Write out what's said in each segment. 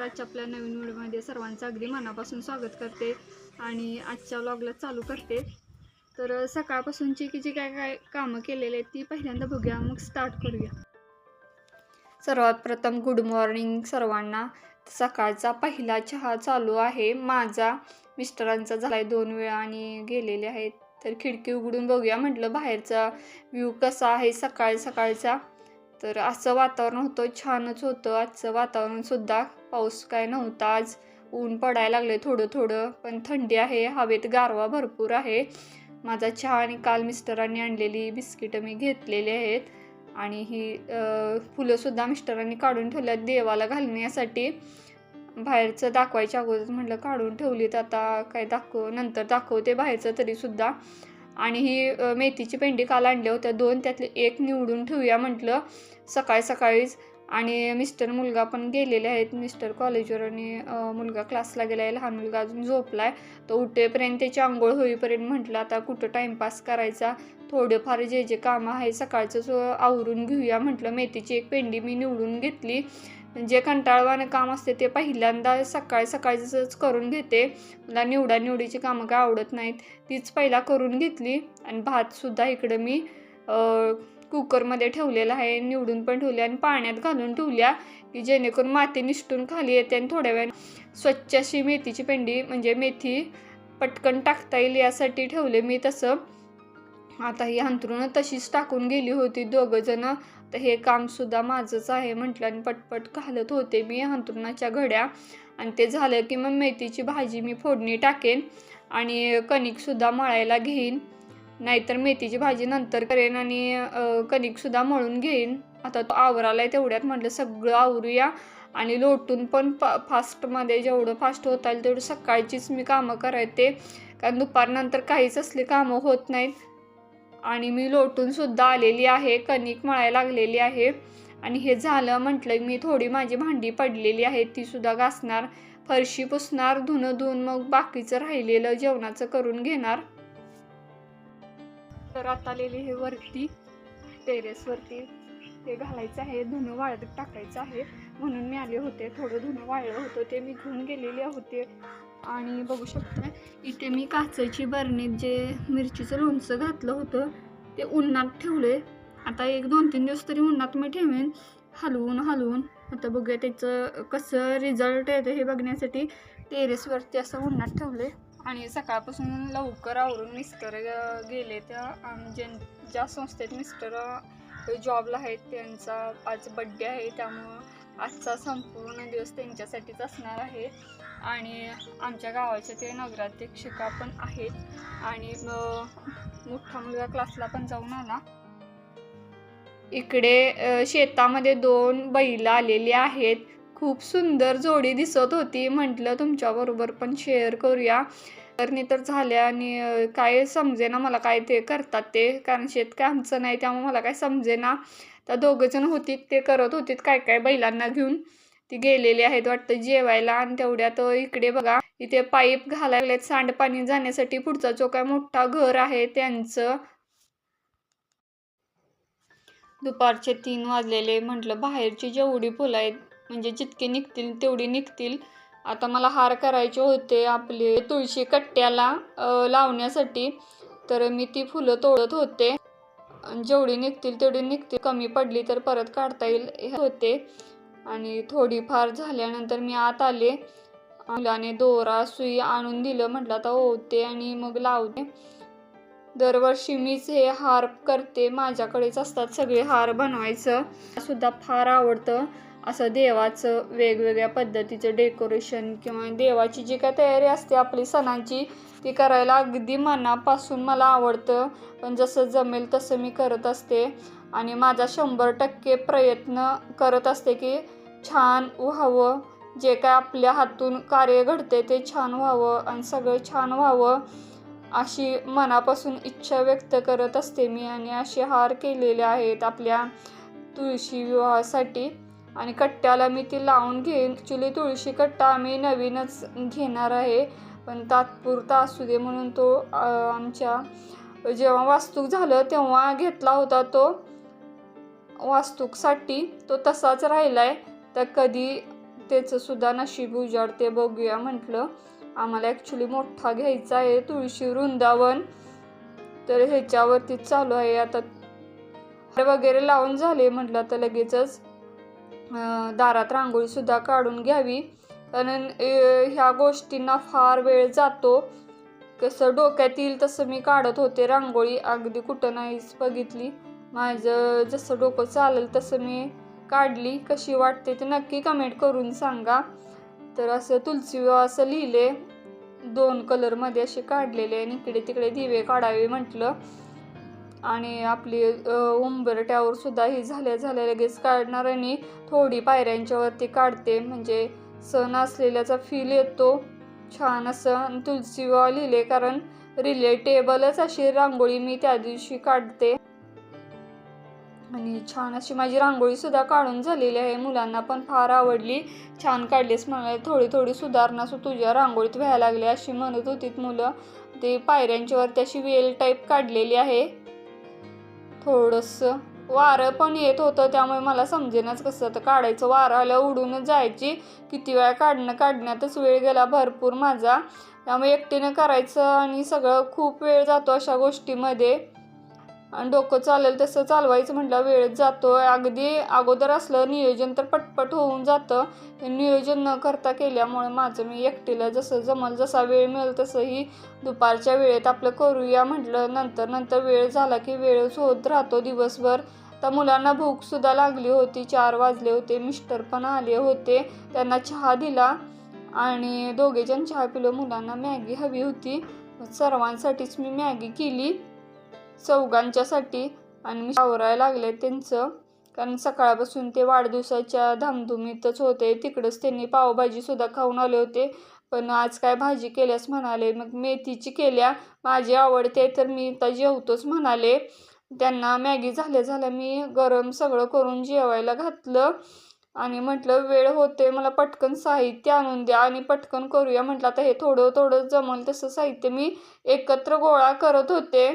नमस्कार आजच्या आपल्या नवीन व्हिडिओमध्ये सर्वांचं अगदी मनापासून स्वागत करते आणि आजच्या व्लॉगला चालू करते. तर सकाळपासूनची की जी काय काय कामं केलेली आहेत ती पहिल्यांदा बघूया. मग स्टार्ट करूया. सर्वात प्रथम गुड मॉर्निंग सर्वांना. सकाळचा पहिला चहा चालू आहे. माझा मिस्टरांचा झाला आहे दोन वेळा आणि गेलेले आहेत. तर खिडकी उघडून बघूया. म्हटलं बाहेरचा व्ह्यू कसा आहे सकाळ सकाळचा? तर असं वातावरण होतं छानच होतं. आजचं वातावरणसुद्धा पाऊस काय नव्हता. आज ऊन पडायला लागले थोडं थोडं पण थंडी आहे हवेत गारवा भरपूर आहे. माझा चहा आणि काल मिस्टरांनी आणलेली बिस्किटं मी घेतलेली आहेत. आणि ही फुलंसुद्धा मिस्टरांनी काढून ठेवल्यात देवाला घालण्यासाठी. बाहेरचं दाखवायच्या अगोदर म्हटलं काढून ठेवलीत. आता काय दाखव नंतर दाखवते बाहेरचं तरीसुद्धा आणि ही मेथीची पेंडी काल आणल्या होत्या दोन त्यातले एक निवडून ठेवूया म्हटलं. सकाळी सकाळीच. आणि मिस्टर मुलगा पण गेलेले आहेत. मिस्टर कॉलेजवर आणि मुलगा क्लासला गेला आहे लहान मुलगा अजून झोपला आहे तो उठेपर्यंत त्याची आंघोळ होईपर्यंत म्हटलं आता कुठं टाईमपास करायचा? थोडेफार जे जे कामं आहे सकाळचंच आवरून घेऊया म्हटलं. मेथीची एक पेंडी मी निवडून घेतली. जे कंटाळवाणं काम असते ते पहिल्यांदा सकाळी सकाळचंच करून घेते. मला निवडा निवडीची कामं काय आवडत नाहीत. तीच पहिला करून घेतली आणि भातसुद्धा इकडं मी कुकरमध्ये ठेवलेला आहे. निवडून पण ठेवले आणि पाण्यात घालून ठेवल्या की जेणेकरून माती निष्ठून खाली येते आणि थोड्या वेळ स्वच्छ अशी मेथीची पेंडी म्हणजे मेथी पटकन टाकता येईल यासाठी ठेवले मी तसं. आता ही अंथरुणं तशीच टाकून गेली होती. दोघंजणं तर हे कामसुद्धा माझंच आहे म्हटलं आणि पटपट घालत होते मी अंथरुणाच्या घड्या. आणि ते झालं की मग मेथीची भाजी मी फोडणी टाकेन आणि कणिकसुद्धा मळायला घेईन. नाहीतर मेथीची भाजी नंतर करेन आणि कणिकसुद्धा मळून घेईन. आता तो आवराला आहे तेवढ्यात म्हटलं सगळं आवरूया आणि लोटून पण प फास्टमध्ये जेवढं फास्ट होता येईल तेवढं सकाळचीच मी कामं करायचे कारण दुपारनंतर काहीच असली कामं होत नाहीत. आणि मी लोटून सुद्धा आलेली आहे कणिक मळायला लागलेली आहे. आणि हे झालं म्हटलं मी थोडी माझी भांडी पडलेली आहे ती सुद्धा घासणार फरशी पुसणार धुणं धुवून मग बाकीचं राहिलेलं जेवणाचं करून घेणार. तर आता आलेली हे वरती टेरेसवरती. ते घालायचं आहे धुणं वाळत टाकायचं आहे. म्हणून मी आले होते थोडं धुणं वाळलं होतं ते मी घेऊन गेलेले होते. आणि बघू शकता इथे मी काचेची बरणीत जे मिरचीचं लोणचं घातलं होतं ते उन्हात ठेवले आता एक दोन तीन दिवस तरी उन्हात मी ठेवेन हलवून हलवून. आता बघूया त्याचं कसं रिझल्ट येतं हे बघण्यासाठी. टेरेसवरती असं उन्हात ठेवले आणि सकाळपासून लवकर आवरून मिस्टर गेले त्या आम- जे ज्या संस्थेत मिस्टर जॉबला आहेत त्यांचा आज बड्डे आहे. त्यामुळं आजचा संपूर्ण दिवस त्यांच्यासाठीच असणार आहे. आणि आमच्या गावाचे ते नगराध्यक्षिका पण आहेत. आणि मोठा मुलगा क्लासला पण जाऊन आला. इकडे शेतामध्ये दोन बैल आलेली आहेत. खूप सुंदर जोडी दिसत होती. म्हटलं तुमच्याबरोबर पण शेअर करूया. करणी तर झाल्या आणि काय समजेना मला काय ते करतात ते. कारण शेत काय आमचं नाही त्यामुळे मला काय समजेना. तर दोघंजण होतीत ते करत होतीत काय काय बैलांना घेऊन. ती गेलेली आहेत वाटतं जेवायला. आणि तेवढ्यात इकडे बघा इथे पाईप घालायला सांडपाणी जाण्यासाठी पुढचा जो काय मोठा घर आहे त्यांचं. दुपारचे तीन वाजलेले म्हटलं बाहेरची जेवढी फुलं आहेत म्हणजे जितके निघतील तेवढी निघतील. आता मला हार करायचे होते आपले तुळशी कट्ट्याला लावण्यासाठी. तर मी ती फुलं तोडत होते. आणि जेवढी निघतील तेवढी निघतील. कमी पडली तर परत काढता येईल. होते. आणि थोडीफार झाल्यानंतर मी आत आले. मुलाने दोरा सुई आणून दिलं. म्हटलं आता ओवते आणि मग लावते. दरवर्षी मीच हे हार करते. माझ्याकडेच असतात सगळे हार बनवायचं. सुद्धा फार आवडतं असं देवाचं वेगवेगळ्या पद्धतीचं डेकोरेशन किंवा देवाची जी काय तयारी असते आपली सणांची ती करायला अगदी मनापासून मला आवडतं. पण जसं जमेल तसं मी करत असते. आणि माझा शंभर टक्के प्रयत्न करत असते की छान व्हावं. जे काय आपल्या हातून कार्य घडते ते छान व्हावं आणि सगळं छान व्हावं अशी मनापासून इच्छा व्यक्त करत असते मी आणि असे हार केलेले आहेत आपल्या तुळशी विवाहासाठी. आणि कट्ट्याला मी ती लावून घेईन. ॲक्च्युली तुळशी कट्टा आम्ही नवीनच घेणार आहे. पण तात्पुरता असू दे म्हणून तो आमच्या जेव्हा वास्तूक झालं तेव्हा घेतला होता तो. वास्तूकसाठी तो तसाच राहिला आहे तर कधी त्याचंसुद्धा नशीब उजाडते बघूया म्हटलं. आम्हाला ॲक्च्युली मोठा घ्यायचा आहे तुळशी वृंदावन. तर ह्याच्यावरती चालू आहे आता. वगैरे लावून झाले म्हटलं तर लगेचच दारात रांगोळीसुद्धा काढून घ्यावी. कारण ह्या गोष्टींना फार वेळ जातो. कसं डोक्यात येईल तसं मी काढत होते रांगोळी. अगदी कुठं नाहीच बघितली. माझं जसं डोकं चालेल तसं मी काढली. कशी वाटते ते नक्की कमेंट करून सांगा. तर असं तुलसी असं लिहिले. दोन कलरमध्ये असे काढलेले आणि इकडे तिकडे दिवे काढावे म्हटलं. आणि आपली उंबरट्यावर सुद्धा ही झाल्या झाल्या लगेच काढणार आणि थोडी पायऱ्यांच्यावरती काढते. म्हणजे सण असलेल्याचा फील येतो. छान असं. आणि तुलसी विवाह लिहिले कारण रिलेटेबलच अशी रांगोळी मी त्या दिवशी काढते. आणि छान अशी माझी रांगोळीसुद्धा काढून झालेली आहे. मुलांना पण फार आवडली. छान काढलीस म्हणाले. थोडी थोडी सुधारणा सु तुझ्या रांगोळीत व्हायला लागली अशी म्हणत होतीत मुलं. ते पायऱ्यांच्यावरती अशी वेल टाईप काढलेली आहे. थोडंसं वारं पण येत होतं. त्यामुळे मला समजेनाच कसं तर काढायचं. वारं आलं उडूनच जायची. किती वेळा काढणं काढण्यातच वेळ गेला भरपूर माझा. त्यामुळे एकटीनं करायचं आणि सगळं खूप वेळ जातो अशा गोष्टीमध्ये. डोकं चालेल तसं चालवायचं म्हटलं वेळेत जातो अगदी अगोदर असलं नियोजन तर पटपट होऊन जातं. हे नियोजन न करता केल्यामुळे माझं मी एकटीला जसं जमल जसा वेळ मिळेल तसंही दुपारच्या वेळेत आपलं करूया म्हटलं. नंतर नंतर वेळ झाला की वेळच होत राहतो दिवसभर. तर मुलांना भूकसुद्धा लागली होती. चार वाजले होते. मिस्टर पण आले होते. त्यांना चहा दिला आणि दोघेजण चहा पिलो. मुलांना मॅगी हवी होती. सर्वांसाठीच मी मॅगी केली. चौघांच्यासाठी आणि मी आवरायला लागले त्यांचं. कारण सकाळपासून ते वाढदिवसाच्या धामधुमीतच होते. तिकडंच त्यांनी पावभाजीसुद्धा खाऊन आले होते. पण आज काय भाजी केल्यास म्हणाले. मग मेथीची केल्या. माझी आवडते तर मी तर जेवतोच म्हणाले. त्यांना मॅगी झाल्या झाल्या मी गरम सगळं करून जेवायला घातलं. आणि म्हटलं वेळ होते मला पटकन साहित्य आणून द्या आणि पटकन करूया. म्हटलं आता हे थोडं थोडं जमल तसं साहित्य मी एकत्र गोळा करत होते.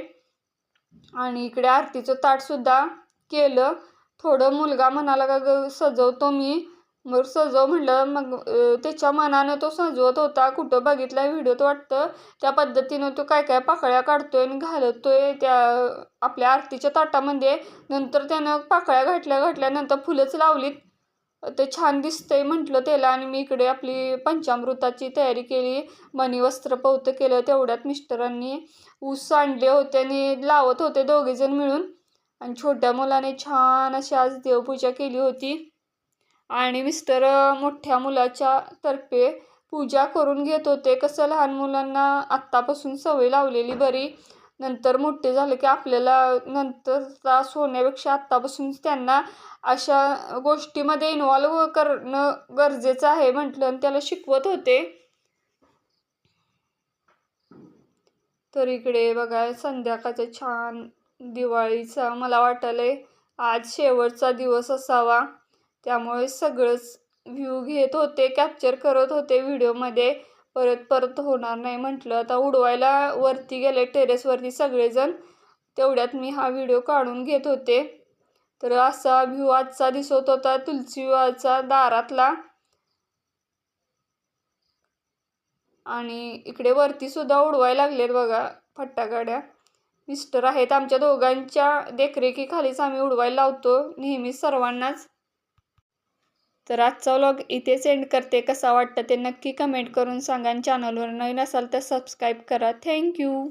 आणि इकडे आरतीचं ताटसुद्धा केलं. थोडं मुलगा म्हणाला का ग सजवतो मी. मग सजव म्हटलं मग त्याच्या मनानं तो सजवत होता. कुठं बघितला व्हिडिओत वाटतं. त्या पद्धतीनं तो काय काय पाकळ्या काढतोय आणि घालतोय त्या आपल्या आरतीच्या ताटामध्ये. नंतर त्यानं पाकळ्या घाटल्या घातल्यानंतर फुलंच लावलीत. ते छान दिसतंय म्हटलं त्याला आणि मी इकडे आपली पंचामृताची तयारी केली. मणी वस्त्र पवतं केलं तेवढ्यात मिस्टरांनी ऊस आणले होते आणि लावत होते दोघेजण मिळून. आणि छोट्या मुलाने छान अशी आज देवपूजा केली होती. आणि मिस्टर मोठ्या मुलाच्या तर्फे पूजा करून घेत होते. कसं लहान मुलांना आत्तापासून सवय लावलेली बरी. नंतर मोठे झाले की आपल्याला नंतर त्रास होण्यापेक्षा आत्तापासूनच त्यांना अशा गोष्टीमध्ये इन्वॉल्व करणं गरजेचं आहे म्हटलं आणि त्याला शिकवत होते. तर इकडे बघा संध्याकाळचं छान दिवाळीचा मला वाटायलंय आज शेवटचा दिवस असावा. त्यामुळे सगळंच व्ह्यू घेत होते कॅप्चर करत होते व्हिडिओमध्ये परत परत होणार नाही म्हटलं. आता उडवायला वरती गेले टेरेसवरती सगळेजण. तेवढ्यात मी हा व्हिडिओ काढून घेत होते. तर असा व्ह्यू आजचा दिसत होता तुलसी विवाहाचा दारातला. आणि इकडे वरती सुद्धा उडवायला लागलेत बघा फटाकड्या मिस्टर आहेत आमच्या दोघांच्या देखरेखीखालीच आम्ही उडवायला लावतो नेहमी सर्वांनाच. तर आजचा व्लॉग इथेच एंड करते. कसा वाटतं ते नक्की कमेंट करून सांगा. आणि चॅनलवर नवीन असाल तर सबस्क्राईब करा. थँक्यू